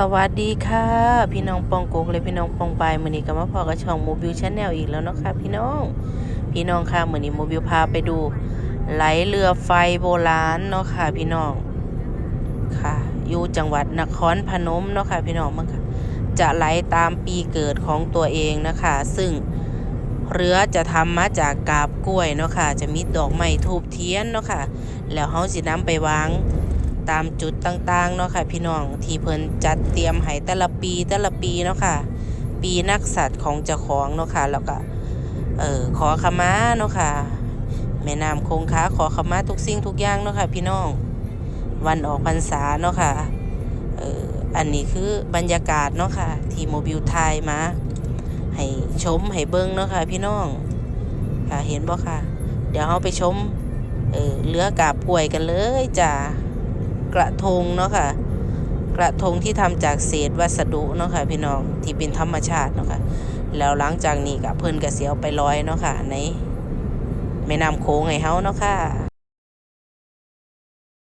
สวัสดีค่ะ พี่น้องปองกุกและพี่น้องปองปายมือนี้ก็มาพอกับช่องโมบิลชาแนลอีกแล้วเนาะค่ะพี่น้อง พี่น้องค่ะมือนี้โมบิลพาไปดู ไหลเรือไฟโบราณเนาะค่ะพี่น้องค่ะ อยู่จังหวัดนครพนมเนาะค่ะพี่น้องมันค่ะจะไหลตามปีเกิดของตัวเองนะคะ ซึ่งเรือจะทำมาจากกาบกล้วยเนาะค่ะ จะมีดอกไม้ทูบเทียนเนาะค่ะ แล้วเฮาสินำไปวาง ตามจุดต่างๆเนาะค่ะพี่น้องที่เพิ่นจัดเตรียมให้แต่ละปีแต่ละปีเนาะค่ะ ปีนักสัตว์ของเจ้าของเนาะค่ะแล้วก็เออขอขมาเนาะค่ะแม่น้ำคงคาขอขมาทุกสิ่งทุกอย่างเนาะค่ะพี่น้อง วันออกพรรษาเนาะค่ะเอออันนี้คือบรรยากาศเนาะค่ะ ที่โมบิลไทยมา ให้ชมให้เบิ่งเนาะค่ะพี่น้องค่ะเห็นบ่ค่ะ เดี๋ยวเราไปชมเออเรือกาบกล้วยกันเลยจ้า กระทงเนาะค่ะกระทงที่ทำจากเศษวัสดุเนาะค่ะพี่น้องที่เป็นธรรมชาติเนาะค่ะแล้วหลังจากนี้ก็เพิ่นก็สิเอาไปลอยเนาะค่ะในแม่น้ำโขงไงเฮาเนาะค่ะ